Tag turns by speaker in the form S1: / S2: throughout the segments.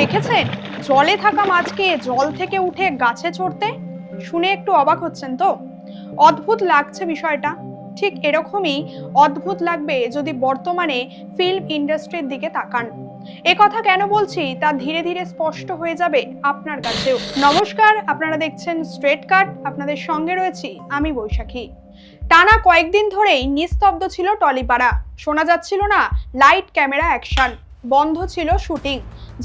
S1: দেখেছেন জলে থাকা মাছকে জল থেকে উঠে গাছে চড়তে? শুনে একটু অবাক হচ্ছেন তো? অদ্ভুত লাগছে বিষয়টা। ঠিক এরকমই অদ্ভুত লাগবে যদি বর্তমানে ফিল্ম ইন্ডাস্ট্রির দিকে তাকান। এ কথা কেন বলছি তা ধীরে ধীরে স্পষ্ট হয়ে যাবে আপনার কাছেও। নমস্কার, আপনারা দেখছেন স্ট্রেট কাট। আপনাদের সঙ্গে রয়েছি আমি বৈশাখী। টানা কয়েকদিন ধরেই নিস্তব্ধ ছিল টলিপাড়া। শোনা যাচ্ছিল না, লাইট ক্যামেরা অ্যাকশন। বন্ধ ছিল শুটিং,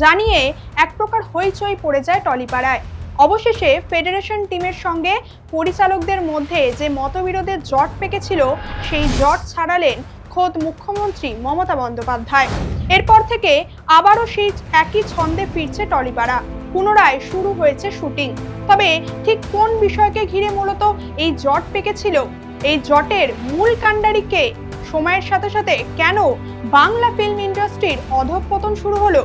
S1: জানিয়ে এক প্রকার হইচই পড়ে যায় টলিপাড়ায়। অবশেষে ফেডারেশন টিমের সঙ্গে পরিচালকদের মধ্যে যে মতবিরোধের জট পেকেছিল, সেই জট ছাড়ালেন খোদ মুখ্যমন্ত্রী মমতা বন্দ্যোপাধ্যায়। এরপর থেকে আবারও সেই একই ছন্দে ফিরছে টলিপাড়া, পুনরায় শুরু হয়েছে শুটিং। তবে ঠিক কোন বিষয়কে ঘিরে মূলত এই জট পেকেছিল? এই জটের মূল কাণ্ডারিকে সময়ের সাথে সাথে কেন বাংলা ফিল্ম ইন্ডাস্ট্রির অধঃপতন শুরু হলো?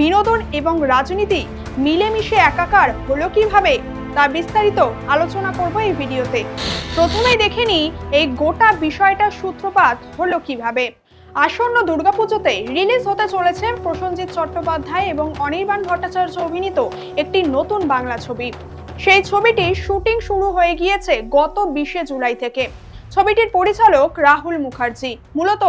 S1: বিনোদন এবং রাজনীতি মিলেমিশে একাকার হলো কীভাবে? তা বিস্তারিত আলোচনা করব এই ভিডিওতে। প্রথমেই দেখে নিই, এই গোটা বিষয়টার সূত্রপাত হলো কীভাবে? আসন্ন দুর্গাপুজোতে রিলিজ হতে চলেছে প্রসেনজিৎ চট্টোপাধ্যায় এবং অনির্বাণ ভট্টাচার্য অভিনীত একটি নতুন বাংলা ছবি। সেই ছবিটি শুটিং শুরু হয়ে গিয়েছে গত বিশে জুলাই থেকে। ছবিটির পরিচালক রাহুল মুখার্জি। মূলত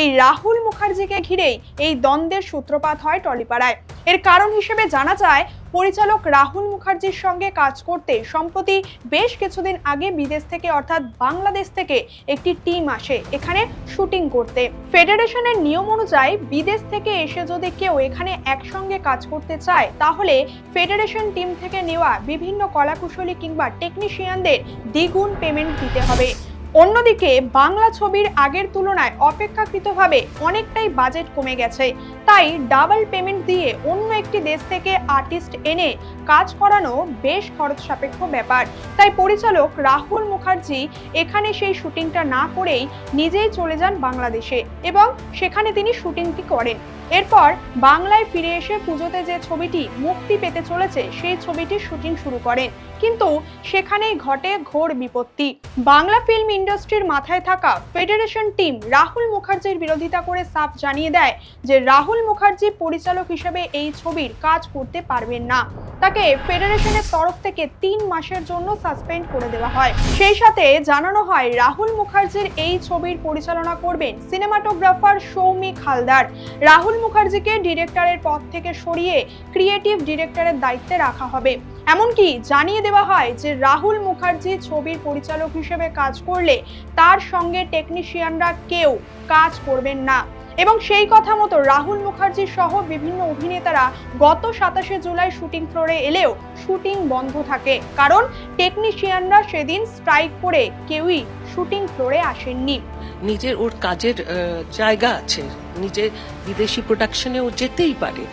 S1: এই রাহুল মুখার্জিকে ঘিরেই এই দ্বন্দ্বের সূত্রপাত হয় টলিপাড়ায়। এর কারণ হিসেবে জানা যায়, পরিচালক রাহুল মুখার্জির সঙ্গে কাজ করতে সম্প্রতি বেশ কিছুদিন আগে বিদেশ থেকে অর্থাৎ বাংলাদেশ থেকে একটি টিম আসে এখানে শুটিং করতে। ফেডারেশনের নিয়ম অনুযায়ী বিদেশ থেকে এসে যদি কেউ এখানে একসঙ্গে কাজ করতে চায়, তাহলে ফেডারেশন টিম থেকে নেওয়া বিভিন্ন কলাকুশলী কিংবা টেকনিশিয়ানদের দ্বিগুণ পেমেন্ট দিতে হবে। অন্যদিকে বাংলা ছবির আগের তুলনায় অপেক্ষাকৃতভাবে অনেকটাই বাজেট কমে গেছে। তাই ডাবল পেমেন্ট দিয়ে অন্য একটি দেশ থেকে আর্টিস্ট এনে কাজ করানো বেশ খরচ সাপেক্ষ ব্যাপার। তাই পরিচালক রাহুল মুখার্জি এখানে সেই শুটিংটা না করেই নিজেই চলে যান বাংলাদেশে এবং সেখানে তিনি শুটিংটি করেন। এরপর বাংলায় ফিরে এসে পুজোতে যে ছবিটি মুক্তি পেতে চলেছে, সেই ছবিটির শুটিং শুরু করেন। কিন্তু সেখানেই ঘটে ঘোর বিপত্তি। বাংলা ফিল্ম ইন্ডাস্ট্রির মাথায় থাকা ফেডারেশন টিম রাহুল মুখার্জির বিরোধিতা করে সাফ জানিয়ে দেয় যে রাহুল মুখার্জি পরিচালক হিসেবে এই ছবির কাজ করতে পারবেন না। তাকে ফেডারেশনের তরফ থেকে তিন মাসের জন্য সাসপেন্ড করে দেওয়া হয়। সেই সাথে জানানো হয়, রাহুল মুখার্জির এই ছবির পরিচালনা করবেন সিনেমাটোগ্রাফার সৌমিক হালদার রাহুল মুখার্জিকে ডিরেক্টরের পদ থেকে সরিয়ে ক্রিয়েটিভ ডিরেক্টরের দায়িত্বে রাখা হবে। এমনকি জানিয়ে দেওয়া হয় যে, রাহুল মুখার্জি ছবির পরিচালক হিসেবে কাজ করলে তার সঙ্গে টেকনিশিয়ানরা কেউ কাজ করবেন না। এবং সেই কথা মতো রাহুল মুখার্জি সহ বিভিন্ন অভিনেতারা গত সাতাশে জুলাই শুটিং ফ্লোরে এলেও শুটিং বন্ধ থাকে। কারণ টেকনিশিয়ানরা সেদিন স্ট্রাইক করে কেউই শুটিং ফ্লোরে আসেননি।
S2: নিজের ওর কাজের জায়গা আছে। নিজের বিদেশি প্রোডাকশনে ও যেতেই পারে।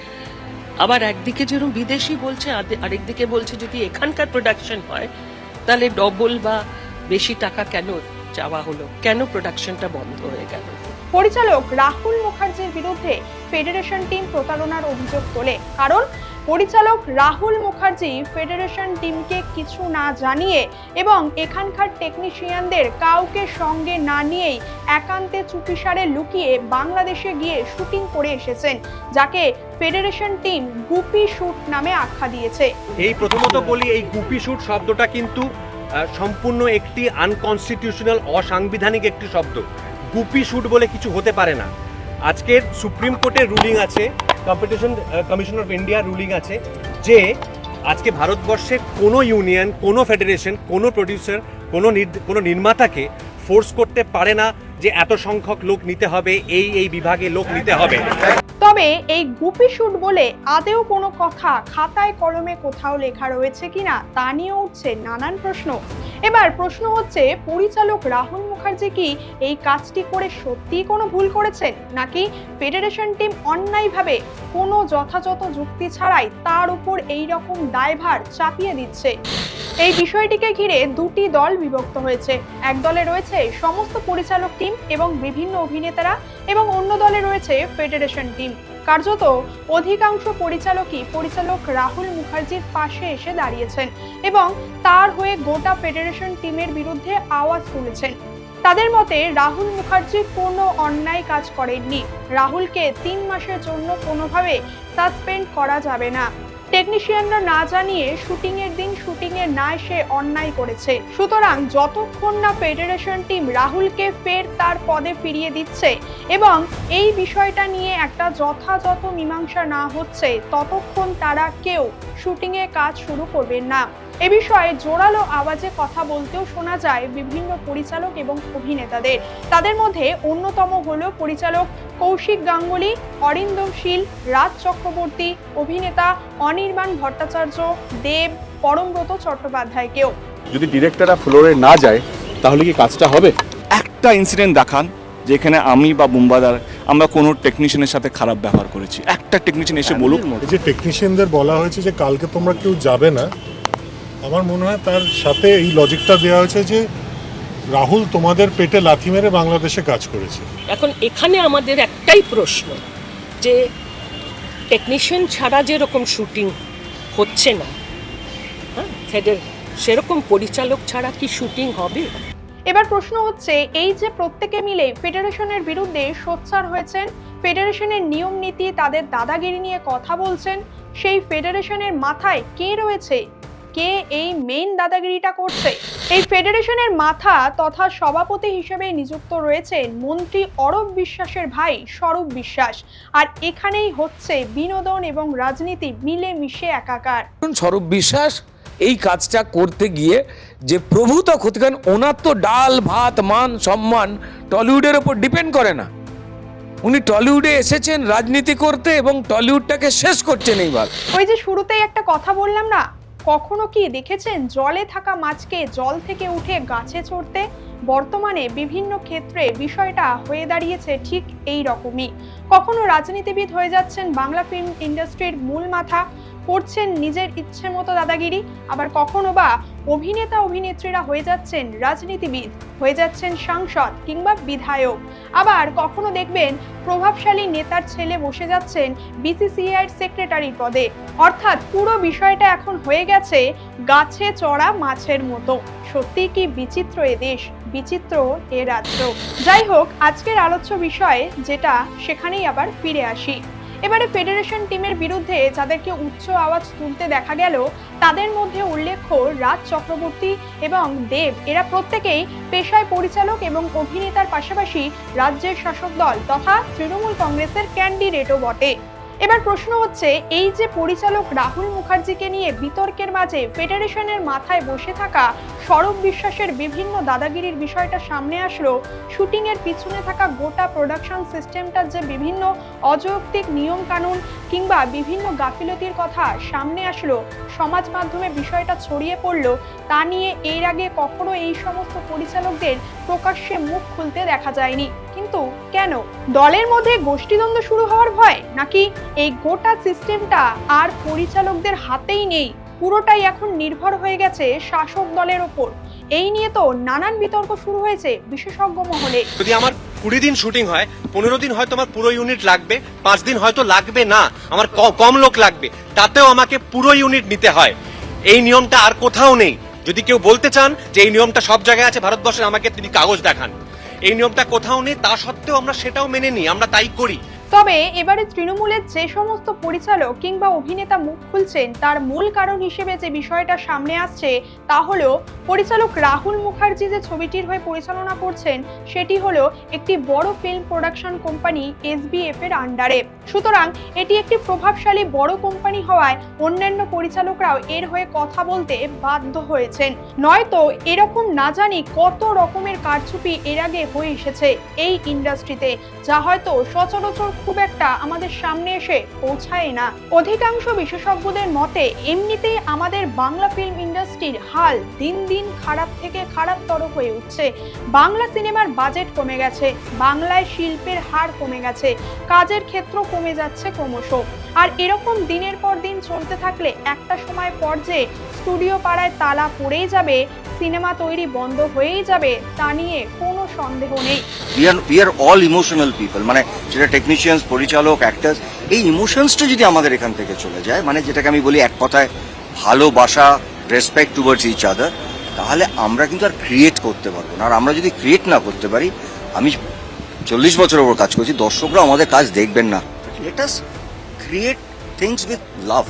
S2: আবার একদিকে যেরকম বিদেশি বলছে আরেকদিকে বলছে যদি এখানকার প্রোডাকশন হয়, তাহলে ডবল বা বেশি টাকা কেন চাওয়া হলো? কেন প্রোডাকশনটা বন্ধ হয়ে গেল?
S1: পরিচালক রাহুল মুখার্জির বিরুদ্ধে ফেডারেশন টিম প্রতারণার অভিযোগ তোলে। কারণ পরিচালক রাহুল মুখার্জি ফেডারেশন টিমকে কিছু না জানিয়ে এবং এখানকার টেকনিশিয়ানদের কাউকে সঙ্গে না নিয়েই একান্তে চুপিসারে লুকিয়ে বাংলাদেশে গিয়ে শুটিং করে এসেছেন, যাকে ফেডারেশন টিম গুপি শুট নামে আখ্যা দিয়েছে।
S3: এই প্রথমত বলি, এই গুপি শুট শব্দটা কিন্তু সম্পূর্ণ একটি আনকনস্টিটিউশনাল অসাংবিধানিক একটি শব্দ। গুপি শুট বলে কিছু হতে পারে না। আজকের সুপ্রিম কোর্টের রুলিং আছে competition commission of India ruling আছে যে আজকে ভারতবর্ষের কোনো ইউনিয়ন কোনো ফেডারেশন কোনো প্রডিউসার কোনো কোনো নির্মাতাকে ফোর্স করতে পারে না যে এত সংখ্যক লোক নিতে হবে, এই এই বিভাগে লোক নিতে হবে।
S1: তবে এই গুপি শুট বলে আদেও কোনো কথা খাতায় কলমে কোথাও লেখা রয়েছে কিনা তা নিয়ে উঠছে নানান প্রশ্ন। এবার প্রশ্ন হচ্ছে, পরিচালক রাহুল মুখার্জি কি এই কাজটি করে সত্যিই কোনো ভুল করেছেন? নাকি ফেডারেশন টিম অন্যায়ভাবে কোনো যথাযথ যুক্তি ছাড়াই তার উপর এই রকম দায়ভার চাপিয়ে দিচ্ছে? এই বিষয়টিকে ঘিরে দুটি দল বিভক্ত হয়েছে। এক দলে রয়েছে সমস্ত পরিচালক টিম এবং বিভিন্ন অভিনেতারা এবং অন্য দলে রয়েছে ফেডারেশন টিম। কার্যত অধিকাংশ পরিচালকই পরিচালক রাহুল মুখার্জির পাশে এসে দাঁড়িয়েছেন এবং তার হয়ে গোটা ফেডারেশন টিমের বিরুদ্ধে আওয়াজ তুলেছেন। তাদের মতে রাহুল মুখার্জি কোনো অন্যায় কাজ করেননি। রাহুলকে তিন মাসের জন্য কোনোভাবে সাসপেন্ড করা যাবে না। টেকনিশিয়ানরা না জানিয়ে শুটিং এর দিন শুটিং এ না এসে অন্যায় করেছে। সুতরাং যতক্ষণ না ফেডারেশন টিম রাহুলকে ফের তার পদে ফিরিয়ে দিচ্ছে এবং এই বিষয়টা নিয়ে একটা যথাযথ মীমাংসা না হচ্ছে, ততক্ষণ তারা কেউ শুটিং এ কাজ শুরু করবেন না। এ বিষয়ে জোরালো আওয়াজে কথা বলতেও শোনা যায় বিভিন্ন পরিচালক এবং অভিনেতাদের। তাদের মধ্যে অন্যতম হলো পরিচালক কৌশিক গাঙ্গুলি অরিন্দম শীল রাজ চক্রবর্তী অভিনেতা অনির্বাণ ভট্টাচার্য দেব পরমব্রত চট্টোপাধ্যায়কেও।
S4: যদি ডিরেক্টররা ফ্লোরে না যায় তাহলে কি কাজটা হবে?
S5: একটা ইনসিডেন্ট দেখান যেখানে আমি বা বুম্বাদার আমরা কোনো টেকনিশিয়ানের সাথে খারাপ ব্যবহার করেছি। একটা টেকনিশিয়ান এসে বলুক।
S6: এই যে টেকনিশিয়ানদের বলা হয়েছে যে কালকে তোমরা কেউ যাবে না আমার মনে হয় তার সাথে এই লজিকটা দেওয়া হয়েছে যে রাহুল তোমাদের পেটে লাথি মেরে বাংলাদেশে কাজ করেছে।
S2: এখন এখানে আমাদের একটাই প্রশ্ন যে টেকনিশিয়ান ছাড়া যেরকম শুটিং হচ্ছে না হ্যাঁ সেরকম পরিচালক ছাড়া কি শুটিং হবে?
S1: এবার প্রশ্ন হচ্ছে এই যে প্রত্যেকে মিলে ফেডারেশনের বিরুদ্ধে সোচ্চার হয়েছেন ফেডারেশনের নিয়ম নীতি তাদের দাদাগিরি নিয়ে কথা বলছেন সেই ফেডারেশনের মাথায় কে রয়েছে কে এই মেইন দাদাগিরিটা করছে? এই ফেডারেশনের মাথা তথা সভাপতি হিসেবে নিযুক্ত রয়েছেন মন্ত্রী অরব বিশ্বাসের ভাই স্বরূপ বিশ্বাস। আর এখানেই হচ্ছে বিনোদন এবং রাজনীতি মিলে মিশে একাকার
S7: স্বরূপ বিশ্বাস এই কাজটা করতে গিয়ে যে প্রভূত ক্ষতি কারণ ওনার তো ডাল ভাত মান সম্মান টলিউডের ওপর ডিপেন্ড করে না। উনি টলিউডে এসেছেন রাজনীতি করতে এবং টলিউডটাকে শেষ করছেন এইবার।
S1: ওই যে শুরুতেই একটা কথা বললাম না কখনো কি দেখেছেন জলে থাকা মাছকে জল থেকে উঠে গাছে চড়তে? বর্তমানে বিভিন্ন ক্ষেত্রে বিষয়টা হয়ে দাঁড়িয়েছে ঠিক এই রকমই। কখনো রাজনীতিবিদ হয়ে যাচ্ছেন বাংলা ফিল্ম ইন্ডাস্ট্রির মূল মাথা করছেন নিজের ইচ্ছে মতো দাদাগিরি, আবার কখনো বা অভিনেতা অভিনেত্রীরা হয়ে যাচ্ছেন রাজনীতিবিদ, হয়ে যাচ্ছেন সাংসদ কিংবা বিধায়ক। আবার কখনো দেখবেন প্রভাবশালী নেতার ছেলে বসে যাচ্ছেন বিসিসিআইয়ের সেক্রেটারির পদে। অর্থাৎ পুরো বিষয়টা এখন হয়ে গেছে গাছে চড়া মাছের মতো। সত্যি কি বিচিত্র এ দেশ, বিচিত্র এ রাজ্য। যাই হোক, আজকের আলোচ্য বিষয়ে যেটা, সেখানেই আবার ফিরে আসি। এবারে ফেডারেশন টিমের বিরুদ্ধে যাদেরকে উচ্চ আওয়াজ তুলতে দেখা গেল, তাদের মধ্যে উল্লেখ্য রাজ চক্রবর্তী এবং দেব। এরা প্রত্যেকেই পেশায় পরিচালক এবং অভিনেতার পাশাপাশি রাজ্যের শাসক দল তথা তৃণমূল কংগ্রেসের ক্যান্ডিডেটও বটে। এবার প্রশ্ন হচ্ছে, এই যে পরিচালক রাহুল মুখার্জিকে নিয়ে বিতর্কের মাঝে ফেডারেশনের মাথায় বসে থাকা সৌরভ বিশ্বাসের বিভিন্ন দাদাগিরির বিষয়টা সামনে আসলো, শুটিং এর পিছনে থাকা গোটা প্রোডাকশন সিস্টেমটার যে বিভিন্ন অযৌক্তিক নিয়ম কানুন কিংবা বিভিন্ন গাফিলতির কথা সামনে আসলো, সমাজ মাধ্যমে বিষয়টা ছড়িয়ে পড়ল, তা নিয়ে এর আগে কখনো এই সমস্ত পরিচালকদের প্রকাশ্যে মুখ খুলতে দেখা যায়নি। কিন্তু কেন? দলের মধ্যে গোষ্ঠীদ্বন্দ্ব শুরু হওয়ার ভয়? নাকি এই গোটা সিস্টেমটা আর পরিচালকদের হাতেই নেই? পুরোটাই এখন নির্ভর হয়ে গেছে শাসক দলের ওপর। এই নিয়ে তো নানান বিতর্ক শুরু হয়েছে বিশেষজ্ঞ মহলে।
S3: যদি আমার কুড়ি দিন শুটিং হয়, পনেরো দিন হয়তো আমার পুরো ইউনিট লাগবে, পাঁচ দিন হয়তো লাগবে না, আমার কম লোক লাগবে, তাতেও আমাকে পুরো ইউনিট নিতে হয়। এই নিয়মটা আর কোথাও নেই। যদি কেউ বলতে চান যে এই নিয়মটা সব জায়গায় আছে, ভারতবর্ষে আমাকে তিনি কাগজ দেখান। এই নিয়মটা কোথাও নেই তা সত্ত্বেও আমরা সেটাও মেনে নিই আমরা তাই করি।
S1: তবে এবারে তৃণমূলের যে সমস্ত পরিচালক কিংবা অভিনেতা মুখ খুলছেন, তার মূল কারণ হিসেবে যে বিষয়টা সামনে আসছে, তা হলো পরিচালক রাহুল মুখার্জি যে ছবিটির হয়ে পরিচালনা করছেন, সেটি হলো একটি বড় ফিল্ম প্রোডাকশন কোম্পানি এসবিএফ এর আন্ডারে সুতরাং এটি একটি প্রভাবশালী বড় কোম্পানি হওয়ায় অন্যান্য পরিচালকরাও এর হয়ে কথা বলতে বাধ্য হয়েছেন। নয়তো এরকম না জানি কত রকমের কারচুপি এর আগে হয়ে এসেছে এই ইন্ডাস্ট্রিতে যা হয়তো সচরাচর খুব একটা আমাদের সামনে এসে পৌঁছায় না। অধিকাংশ বিশেষজ্ঞদের মতে, এমনিতেই আমাদের বাংলা ফিল্ম ইন্ডাস্ট্রির হাল দিন দিন খারাপ থেকে খারাপতর হয়ে উঠছে। বাংলা সিনেমার বাজেট কমে গেছে, বাংলায় শিল্পের হার কমে গেছে, কাজের ক্ষেত্র কমে যাচ্ছে ক্রমশ। আর এরকম দিনের পর দিন চলতে থাকলে একটা সময় পর যে স্টুডিও পাড়ায় তালা পড়েই যাবে সিনেমা তৈরি বন্ধ হয়েই যাবে, তা নিয়ে কোনো সন্দেহ নেই।
S8: We are all emotional people মানে সেটা টেকনিশিয়ানস পরিচালক অ্যাক্টার্স এই ইমোশনসটা যদি আমাদের এখান থেকে চলে যায় মানে যেটাকে আমি বলি এক কথায় ভালোবাসা রেসপেক্ট টুয়ার্ডস ইচ আদার তাহলে আমরা কিন্তু আর ক্রিয়েট করতে পারব না। আর আমরা যদি ক্রিয়েট না করতে পারি, আমি চল্লিশ বছর ওপর কাজ করছি দর্শকরা আমাদের কাজ দেখবেন না। Let us create things with love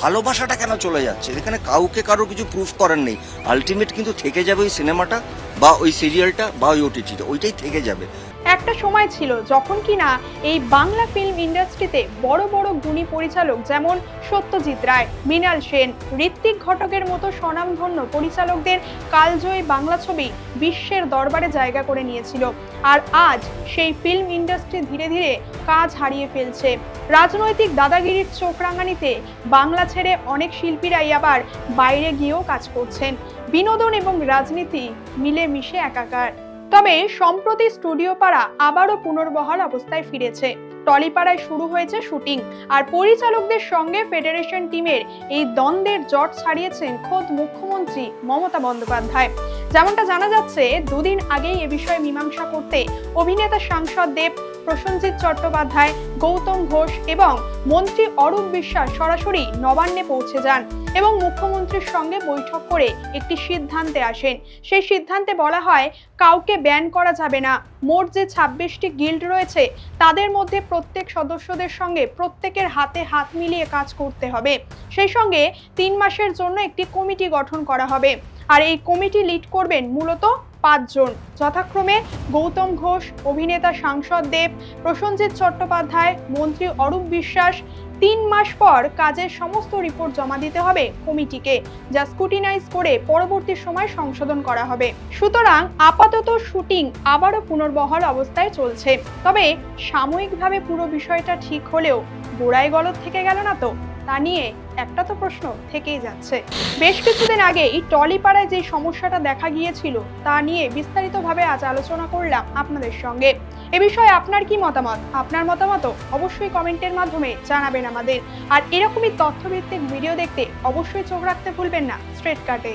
S8: ভালোবাসাটা কেন চলে যাচ্ছে? এখানে কাউকে কারও কিছু প্রুফ করার নেই। আলটিমেট কিন্তু থেকে যাবে ওই সিনেমাটা বা ওই সিরিয়ালটা বা ওই ওটিটিটা ওইটাই থেকে যাবে।
S1: একটা সময় ছিল যখন কিনা এই বাংলা ফিল্ম ইন্ডাস্ট্রিতে বড় বড় গুণী পরিচালক যেমন সত্যজিৎ রায়, মৃণাল সেন, ঋত্বিক ঘটকের মতো স্বনামধন্য পরিচালকদের কালজয়ী বাংলা ছবি বিশ্বের দরবারে জায়গা করে নিয়েছিল। আর আজ সেই ফিল্ম ইন্ডাস্ট্রি ধীরে ধীরে কাজ হারিয়ে ফেলছে। রাজনৈতিক দাদাগিরির চোখ রাঙানিতে বাংলা ছেড়ে অনেক শিল্পীরাই আবার বাইরে গিয়েও কাজ করছেন। বিনোদন এবং রাজনীতি মিলে মিশে একাকার। তবে সম্প্রতি স্টুডিও পাড়া আবারও পুনর্বহাল অবস্থায় ফিরেছে। টলিপাড়ায় শুরু হয়েছে শুটিং আর পরিচালকদের সঙ্গে ফেডারেশন টিমের এই দ্বন্দ্বের জট ছাড়িয়েছেন খোদ মুখ্যমন্ত্রী মমতা বন্দ্যোপাধ্যায়। যেমনটা জানা যাচ্ছে, দুদিন আগেই এ বিষয়ে মীমাংসা করতে অভিনেতা সাংসদ দেব প্রসেনজিৎ চট্টোপাধ্যায়, গৌতম ঘোষ এবং মন্ত্রী অরূপ বিশ্বাস সরাসরি নবান্নে পৌঁছে যান এবং মুখ্যমন্ত্রীর সঙ্গে বৈঠক করে একটি সিদ্ধান্তে আসেন। সেই সিদ্ধান্তে বলা হয়, কাউকে ব্যান করা যাবে না। মোট যে ছাব্বিশটি গিল্ড রয়েছে, তাদের মধ্যে প্রত্যেক সদস্যদের সঙ্গে প্রত্যেকের হাতে হাত মিলিয়ে কাজ করতে হবে। সেই সঙ্গে তিন মাসের জন্য একটি কমিটি গঠন করা হবে। আর এই কমিটি লিড করবেন মূলত পাঁচজন। যথাক্রমে গৌতম ঘোষ, অভিনেতা সাংসদ দেব প্রসেনজিৎ চট্টোপাধ্যায়, মন্ত্রী অরূপ বিশ্বাস, তিন মাস পর কাজের সমস্ত রিপোর্ট জমা দিতে হবে কমিটিকে, যা স্কুটিনাইজ করে পরবর্তী সময় সংশোধন করা হবে। সুতরাং আপাতত শুটিং আবারও পুনর্বহাল অবস্থায় চলছে। তবে সাময়িকভাবে পুরো বিষয়টা ঠিক হলেও গোড়ায় গলদ থেকে গেল না তো? তা নিয়ে একটা তো প্রশ্ন থেকেই যাচ্ছে। বেশ কিছুদিন আগে এই টলিপাড়ায় যে সমস্যাটা দেখা গিয়েছিল, তা নিয়ে বিস্তারিতভাবে আজ আলোচনা করলাম আপনাদের সঙ্গে। এ বিষয়ে আপনার কি মতামত? আপনার মতামত অবশ্যই কমেন্টের মাধ্যমে জানাবেন আমাদের। আর এরকমই তথ্যভিত্তিক ভিডিও দেখতে অবশ্যই চোখ রাখতে ভুলবেন না, স্ট্রেট কাটে।